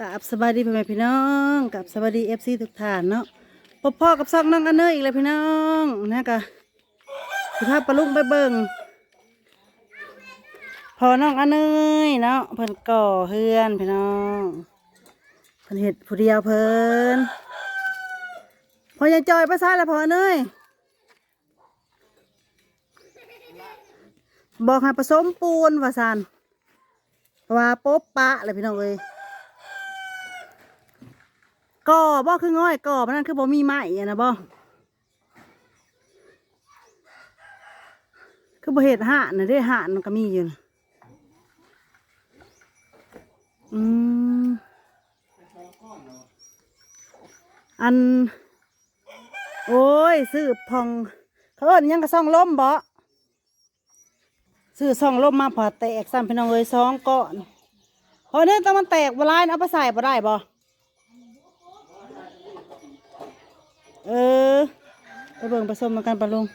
กับสบายดีพ่อแม่พี่น้องกับสบายดีเอฟซีทุกท่านเนาะพบพ่อกับซอกน้องอันเนยอีกแล้วพี่น้องนะกะสิพาปลาลุงไปเบิ่งพอน้องอันเนยเนาะเพิ่นก่อเฮือนพี่น้องเพิ่นเห็ดผู้เดียวเพิ่นพอยังจอยไปซ้าแล้วพออันเนยบอกให้ผสมปูนว่าซันว่าโป๊บปะเลยพี่น้องเอ้ย ก่อบ่คือง่อยก่อมันนั่นคือบ่มีไม้อะนะบ่คือบ่เฮ็ดห่านนะเด้ห่านมันก็มีอยู่นะอืมอัน โอ้ยซื้อพอง เขาเอิ้นยังก็ซ่องล้มบ่ซื้อซ่องล้มมาพอแตกซ้ำพี่น้องเอ้ยสองก้อนพอเนี่ยต้องมันแตกบ่ลายนเอาไปใส่บ่ได้บ่ เออ ไปเบิ่งผสมมากันปะลุง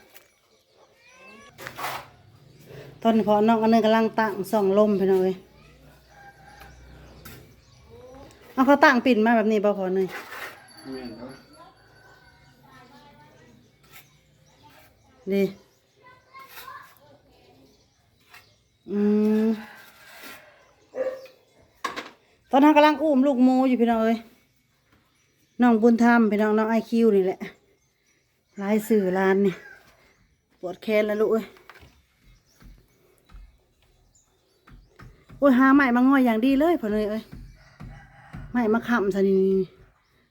ตอนนี้พอน้องอันนึงกำลังตั้งส่องลมไปหน่อยเอาเขาตั้งปิ่นมาแบบนี้บ่พอหน่อยดีอืมตอนนั้นกำลังอุ้มลูกมูอยู่พี่น้องเอ้ย น้องบุญธรรมพี่น้องน้องไอคิวนี่แหละลายสื่อลานนี่ปวดแขนแล้วลูกเอ้ยโอ้ยหาใหม่มาง่อยอย่างดีเลยพอเลยเอ้ยใหม่มาขำซะนี่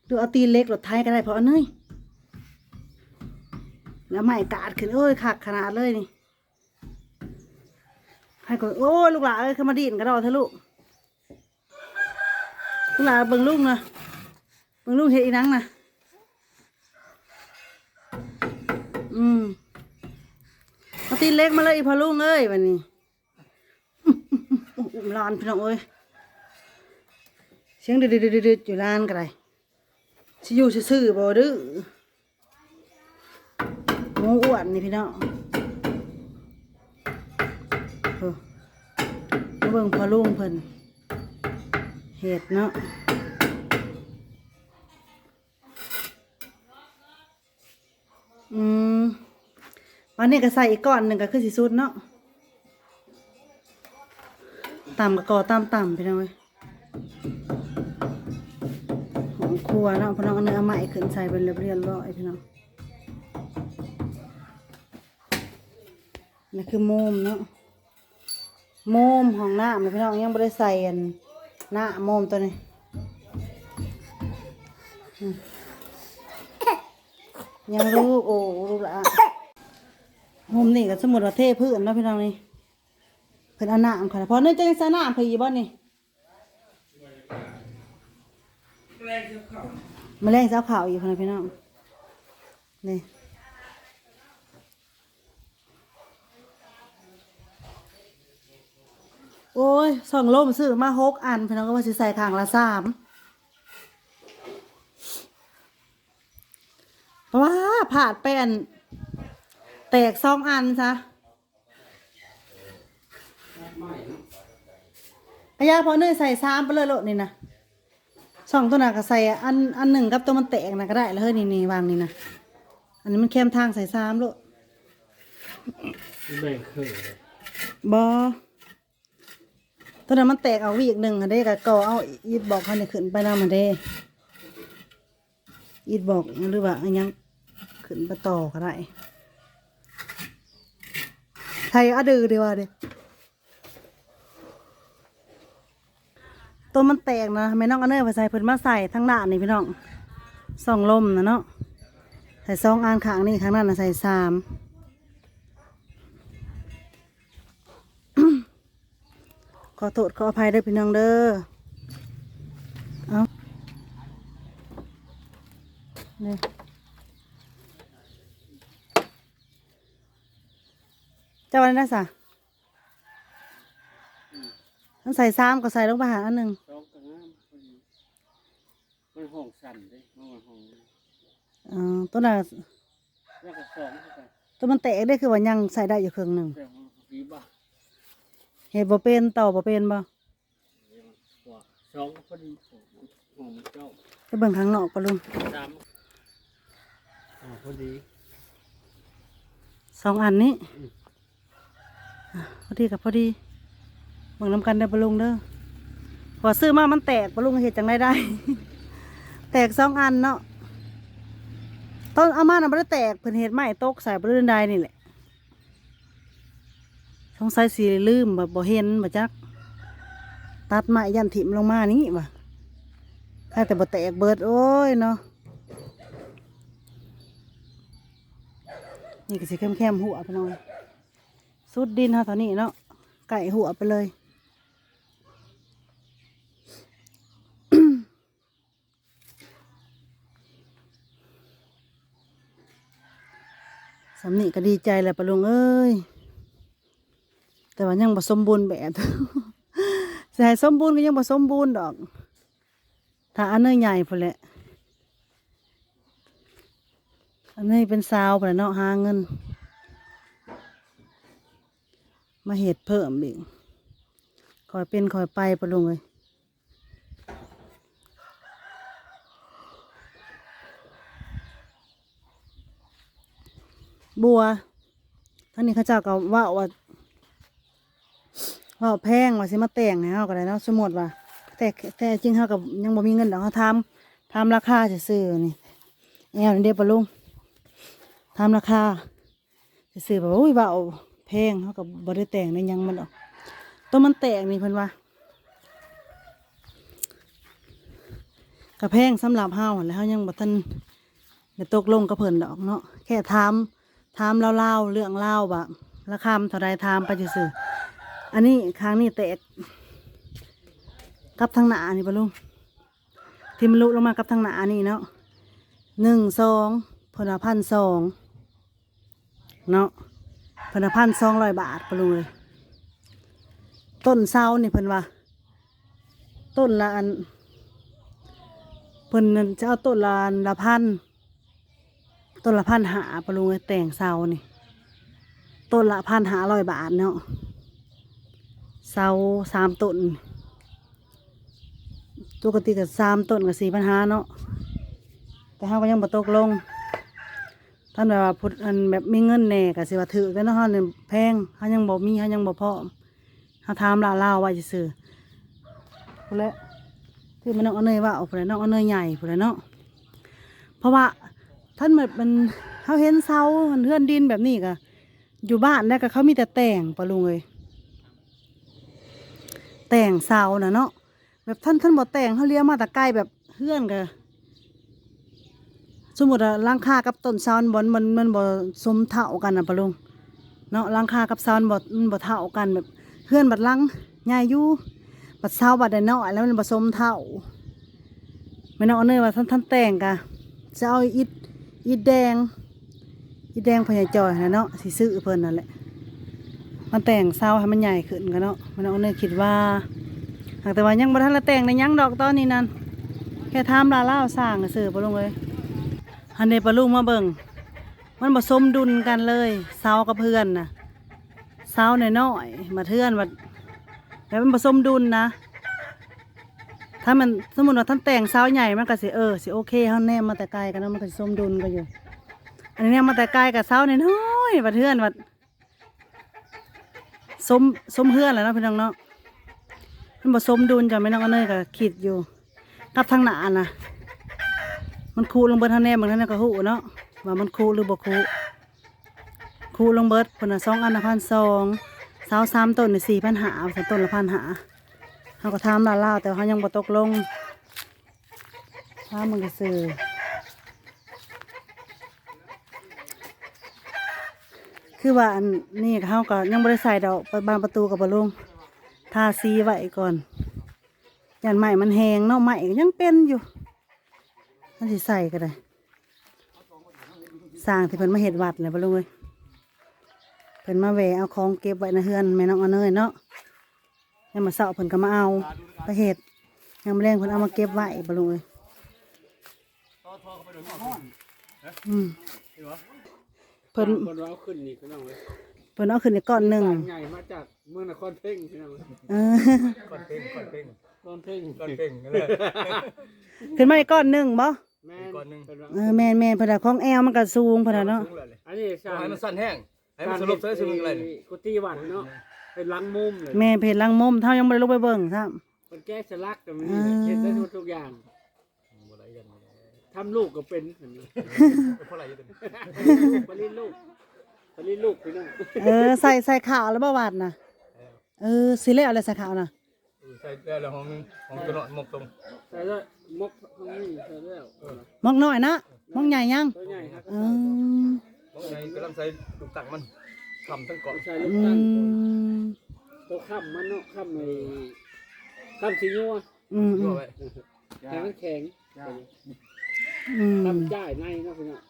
ดูเอาตีเล็กรถไทยก็ได้พอเนยแล้วใหม่กาดขึ้นเอ้ยขักขนาดเลยนี่ให้ก่อนโอ้ยลูกหลานเอ้ยเข้ามาดีนกระดอเถอะลูกลูกหลานเบิ่งลูกนะ มึงลูกเห็ดอีนังนะอืมเอาตีนเล็กมาเลยอีพอลุงเอ้ยวันนี้อุ้มลานพี่น้องเอ้ยเสียงดืดๆๆๆอยู่ลานกันไรสิอยู่ซื่อบ่ดื้อหมูอ้วนนี่พี่น้องโอ้มาเบิ่งพอลุงเพิ่นเห็ดเนาะ วันนี้ก็ใส่อีกก้อนหนึ่งก็คือสีสุดเนาะต่ำกับกอต่ำต่ำไปเลยของครัวเนาะพี่น้องเนื้อใหม่ขึ้นใส่เป็นเรียบเรียบร้อยพี่น้องนี่คือโมมเนาะโมมของหน้ามันพี่น้องยังไม่ได้ใส่อันหน้าโมมตัวนี้ยังรู้โอ้รู้ละ มุมนี่ก็สมุดว่าเทพื้นเนาะพี่น้องนี่เพิ่นเอาน้ำค่ะเพราะเนื่องจากใส่น้ำเพิ่นอยู่บ่นี่แมลงเจ้าขาวอยู่ค่ะพี่น้องนี่โอ้ยสองโลมซื้อมาหกอันพี่น้องก็ว่าสิใส่ข้างละสามว้าผ่าดไปอัน แตกสองอันซะอายาพอเนยใส่ซ้ำไปเลยโลดนี่นะสองตัวน่ะก็ใส่อันอันหนึ่งกับตัวมันแตกนะก็ได้แล้วเฮ้ยนี่นี่วางนี่นะอันนี้มันเข้มทางใส่ซ้ำโลดแบ่งครึ่งเลยบอตัวนั้นมันแตกเอาวีกหนึ่งอันเด้ก็ก่อเอาอีดบอกเขาเนี่ยขึ้นไปนำมันเด้อีดบอกหรือว่าอันยังขึ้นไปต่อก็ได้ไทย อะดือดีว่าเด้ตัวมันแตกนะไม่น้องเอาเนยไปใส่เพิ่นมาใส่ทั้งหน้านี่พี่น้องสองลมนะเนาะใส่สองอันข้างนี่ข้างนั้นนะใส่สามขอโทษขออภัยด้อพี่น้องเด้อเอานี่เจ้าวันนั้นสะต้องใส่ซ้ำก็ใส่ลงไปหาอันหนึ่งสองกระงามพอดีมันห้องสั่นเด้มันห้องเออตัวน่ะแล้วก็สองคือกันตัวมันแตกได้คือว่ายังใส่ได้อยู่ครึ่งหนึ่งแต่ว่าฝีบ้าเห็ดบ่เป็นต่อบ่เป็นบ่ว่าสองพอดีห้องเจ้าไปเบิ่งข้างนอกปะลุงสามอ๋อพอดีสองอันนี้อะ พอดีกับพอดีเบิ่งนำกันได้อปะลุงเด้อพอซื้อมามันแตกปะลุงเห็ดจังได้ได้ แตกสองอันเนาะตอนเอามาน่ะไม่ได้แตกเพิ่นเห็ดไม้ตกใส่บริเวณใดนี่แหละสงสัยสีลืมแบบบ่เห็นบ่จัก ตัดไม้ยันถิ่มลงมานี่ว่ะถ้าแต่บ่แตกเบิดโอ้ยเนาะนี่ก็สิเข้มเข้มๆหัวไปหน่อย สุดดินเท่าตอนนี้เนาะไก่หัวไปเลยสำนีก็ดีใจแหละปะลุงเอ้ย แต่ว่ายังบ่สมบูรณ์แบบสิให้สมบูรณ์ก็ยังบ่สมบูรณ์ดอก ถ้าอันเนื้ใหญ่พอแหละ อันนี้เป็นซาวไปเนาะหาเงิน มาเห็ดเพิ่มอีกคอยเป็นคอยไปปะลุงเลยบัวท่านนี้เข้าเจ้าก็ว่าว่าว่าแพงว่าสิมาแต่งให้เฮาก็ได้เนาะสมมติว่า แต่แต่จริงเฮากับยังบ่มีเงินดอกเฮาทำทำราคาซื่อๆนี่แอวนี่เด้อปะลุงทำราคาซื้อแบบว่าอุ้ยเบา งเขากับบริแต่งในยังมันออกตัวมันแตกนี่เพิ่นว่ากับแพงสำหรับเฮาแหล้วเฮายังบ่ทันได้ตกลงกับเพิ่นดอกเนาะแค่ถามถามเล่าๆเรื่องเล่าแบบราคามันเท่าไรถามไปซื่ออันนี้ครั้งนี้แตกกับทางหน้านี่ปะลุงที่มันลุลงมากับทางหน้านี่เนาะหนึ่งสองพนพันสองเนาะ พนพันสองร้อยบาทปะลุงเลยต้นเสานี่เพิ่นว่า ต้นละอันเพิ่นนั่นจะเอาต้นละละพันต้นละพันหาปะลุงเลยแต่งเสานี่ ต้นละพันหาร้อยบาทเนาะเสาสามต้นปกติกับสามต้นกับสี่พันห้าเนาะแต่เขาก็ยังบ่ตกลง ท่านแบบว่าพุทธอันแบบมีเงินแน่ก็สิว่าถือกันเนาะเฮาเนี่ยแพงเขายังบ่มีเขายังบ่พอเขาถามลาลาวไว้ซื่อพุ่นแหละที่มันน้องเอาเนยว่าเอาพุ่นแหละน้องเอาเนยใหญ่พุ่นแหละเนาะเพราะว่าท่านแบบมันเขาเห็นเสามันเฮือนดินแบบนี้ก็อยู่บ้านแล้วก็เขามีแต่แต่งปะลุงเอ้ยแต่งเสาน่ะเนาะแบบท่านท่านบ่แต่งเขาเลี้ยงมาแต่ไกล้แบบเฮือนก็ สมมติว่าร่างคากับต้นซาวน์บอนมันมันบ่สมเท่ากันนะปะลุงเนาะร่างคากับซาวน์บ่มันบ่เท่ากันแบบเพื่อนบัดลังใหญ่อยู่บัดเซาบัดได้น้อยแล้วมันบ่สมเท่าไม่น้องเอาเนยว่าท่านท่านแต่งกะจะเอาอิฐอิฐแดงอิฐแดงพญาจอยนะเนาะสิซื้อเพิ่นนั่นแหละมันแต่งเซาให้มันใหญ่ขึ้นกันเนาะไม่น้องเอาเนยคิดว่าหากแต่ว่ายังบ่ทันละแต่งในยังดอกตอนนี้นั่นแค่ทำลาเล่าสร้างซื่อๆปะลุงเอ้ย ฮันเดปลาลูกมาเบิ่งมันผสมดุลกันเลยเสากับเพื่อนนะเสาหน่อยน้อยๆมาเทื่อนว่าแล้วมันผสมดุลนะ ถ้ามันสมมติว่าท่านแต่งเสาใหญ่มันก็สิเออสิโอเคเขาแนมมาแต่ไกลกันเนาะมันก็สิสมดุลกันอยู่ อันนี้แนมมาแต่ไกลกับเสาหน่อยน้อยๆมาเทื่อนว่าสมสมเพื่อนแหล้วเนาะพี่น้องเนาะมันผสมดุลจะไม่น้องเอาเนยก็คิดอยู่กับทางหนานะ มันคูลงเบิดท่าแน่บางท่านก็หูเนาะว่ามันคูหรือบ่คูคูลงเบิดคนละสองอันละพันสองสาวสามต้นในสี่พันหาสามต้นละพันหาเขาก็ทำลาล่าแต่เขายังบ่ตกลงถ้ามันก็ซื้อคือว่าอันนี้เขาก็ยังบ่ได้ใส่ดอกไปบานประตูกับบลงทาซีไว้ก่อนยันใหม่มันแหงเนาะใหม่ยังเป็นอยู่ นั่นสิใส่ก็ได้สร้างที่เพิ่นมาเห็ดวัดเลยบ่ลุงเอ้ยเพิ่นมาแหวเอาของเก็บไว้ในเฮือนแม่น้องเอาเนยเนาะยังมาเสาะเพิ่นก็มาเอาไปเห็ดยังมาแรงเพิ่นเอามาเก็บไว้บ่ลุงเอ้ยอืมเพิ่นคนเราขึ้นนี่พี่น้องเลยเพิ่นเอาขึ้นในก้อนหนึ่งใหญ่มาจากเมืองนครเพ่งพี่น้องเออคอนเพ่งคอนเพ่งตอนเพ่งก้อนเก่งนั่นแหละขึ้นมาอีกก้อนหนึงบ่ แม่ก้อนหนึ่ง เป็นว่าเออแม่นแม่นเพนน่ะของแอวมันก็สูงเพนน่ะเนาะอันนี้สร้างให้มันสั้นแห้งให้มันสลบใส่ซึ่งอะไรนี่กุฏิวัดเนาะเป็นหลังมุมเลยแม่เพจลังมุมเท่ายังบ่ได้ลงไปเบิ่งซ้มันแก้สลักก็มีอ่า เฮ็ดได้ทุกอย่างบ่ได้กันทำลูกก็เป็นเห็นไหมเพราะอะไรอยู่ตัวนี้ผลิตลูกผลิตลูกพี่น้องำเออใส่ใส่ขาวแล้วบ่วาดน่ะเออสิแล้วอะไรใส่ขาวน่ะ ใส่ได้แล้วห้องนึงห้องตัวเนาะหมกตรงใส่แล้วมกข้างนี้ใส่แล้วมอกน้อยนะมอกใหญ่ยังตัวใหญ่ครับเออห้องไหนกำลังใส่ลูกตักมันทำทั้งเกาะใส่ลูกอืตั้งมตัวข้ามมันเนาะข้ามในข้ามสีนัวอืมอืยั่วมไว้แข็งแข็งอืมข้ามจ่ายในเนาะพี่น้อง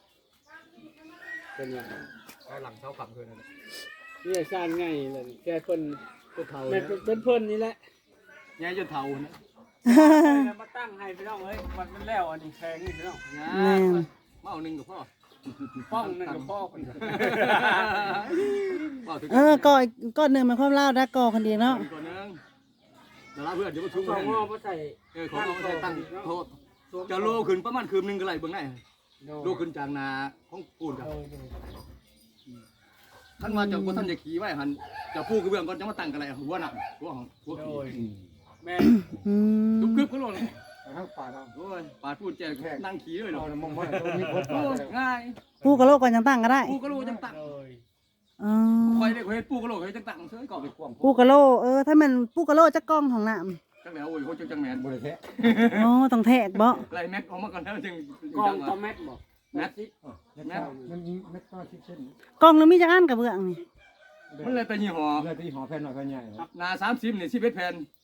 เป็นว่าเอาหลังเท้าขับเพื่อนนั่นแหละนี่สร้างง่ายเลยแค่เพิ่นตัวเท้าแม่เนี่ยนเป็นเพิ่นนี่แหละ ย้ายจนเท้านะมาตั้งให้พี่น้องเอ้ยมันมันแล้วอันนี้แข็งนี่พี่น้องแม่นมาเอาหนึ่งกับพ่อป้องนั่นกับพ่อคนมาถึงเออก่ออีกก้อนหนึงมันความลาวได้ก่อคนเดียวเนาะก่อนนึงเดี๋ยวลาเพื่อนเดี๋ยวมาทุ่มสองให้งอมาใส่เออของเราใช้ตั้งโทษจะโลขึ้นประมาณคืนหนึงก็ไหลเบิ่งได้โลขึ้นจากนาของปูนกับท่านมาจากบ่ท่านจะขี่ไว้หันจะพูดกระเบื้องก่อนจะมาตั้งกันอะไรหัวหนักหัวของหัวโดขี่ย แม่อืมกึบกึบขึ้นลงทั้งป่าเราโอ้ยปาดพูดแจกนั่งขี่เลยหรอเรามองว่าเรามีคนโอ้ป่าง่ายปูกระโลกก่อนจังตั้งก็ได้ปูกระโลจังตักโดยอ๋อคอยได้คอยเฮ็ดปูกระโลคอยจังตักเสื้อก่อนไปกว้างปูกระโลเออถ้ามันปูกระโลจะกล้องของน้จังแล้วโอ้ยเขาจังจังแมนบริเทะำอ๋อต้องแทกบ่ไล่แม็กออกมาก่อนแล้วจึงกองตอแมทบอกแม็กแม่มันเม็ดก็ชิดเช่นกล้องนึงมีจักอันกับเบื้องนี่มันเลยแต่ยี่ห้อเลยที่หอแผ่นหน่อยก็ใหญ่หนาสามสิบนี่สิบเอ็ดแผ่นห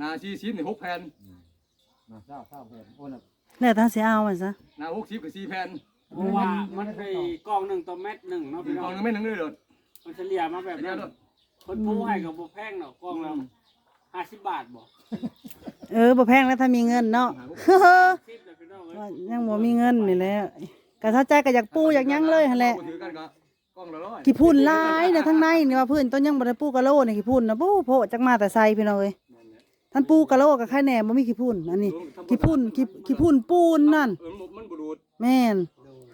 นาสี่สิบนี่หกแผ่นมาเศร้าเศร้าแผ่นโอ้น่ะแล้วถ้าสิเอามันซะหนาหกสิบกับสี่แผ่นเพราะว่ามันไปกองหนึ่งตอแมทหนึ่งเนาะพี่น้กอองงนึงไม่หนึ่งเลยโดดมันเฉลี่ยมาแบบเดี๋ยนั้วนโดดคนปูให้กับบุแพงเนาะกองละห้าสิบบาทบอกเออบ่แพงแล้วถ้ามีเงินเนาะ สิบเลยพี่น้องเอ้ยว่ายังบ่มีเงินนี่แหละก็ถ้าใจก็อยากปูอยากหยังเลยหั่นแหละถือกันก็กล้องละร้อยขี้พุ่นหลายนะทั้งในนี่ว่าเพิ่นต้นยังบ่ได้ปูกะโลนี่ขี้พุ่นนะปูโพจักมาแต่ใส่พี่น้องเอ้ย ท่านปูกะโลก็แค่แหน่บ่มีขี้พุ่นอันนี้ขี้พุ่นขี้ขี้พุ่นปูนนั่น เออมันบรูดแม่น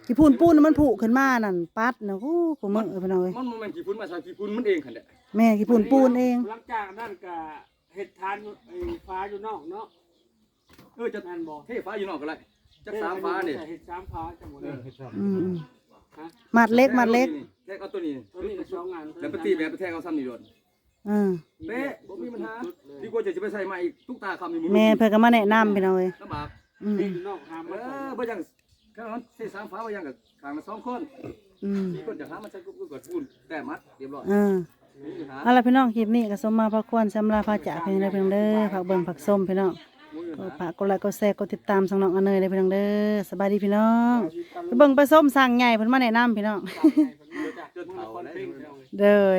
ขี้พุ่นปูนน่ะมันผุขึ้นมานั่นปัดนะโอ้กูมึงเอ้ยพี่น้องเอ้ยมันมันกี่พุ่นมาใส่กี่พุ่นมันเองขันเด้แม่ขี้พุ่นปูนเองหลังจากนั้นก็เห็ดทานอยู่ไอ้ฟ้าอยู่นอกเนาะเออจะนั่นบอกเทฟ้าอยู่นอกก็ไรจักสามฟ้านี่เห็ดสามฟ้าจะหมดเลยอืมฮะๆมัดเล็กมัดเล็กแทกเอาตัวนี้ตัวนี้ก็สองงานแล้วไปตีแบบไปแทกเอาซ้ำนี่โดดเออเป๊ะบ่มีปัญหาดีกว่าจะจะไปใส่ใหม่อีกทุกตาคำนี่แม่เพิ่นก็มาแนะนำพี่น้องเอ้ยลำบากอืมเห็ดอยู่นอกหามเอมาใส่อบ่ยังแค่นั้นสี่สามฟ้าบ่ยังกับกลางละสองคนอืมสี่คนจะหามาใช้กุ๊กกดพูนแต่มัดเรียบร้อยเออนี่หาเอาล่ะพี่น้องคลิปนี้ก็สมมาพระควรสำหรับพระจ่าเพียงใดเพียงเด้อฝากเบิ่งฝากส้มพี่น้องมุ้ยก็หาฝากกดไลค์กดแชร์กดติดตามสองน้องอันเนยเลยพี่น้องเด้อสบายดีพี่น้องไปเบิ่งไปส้มสั่งใหญ่เพิ่นมาแนะนำพี่น้องจนเผาได้เด้อ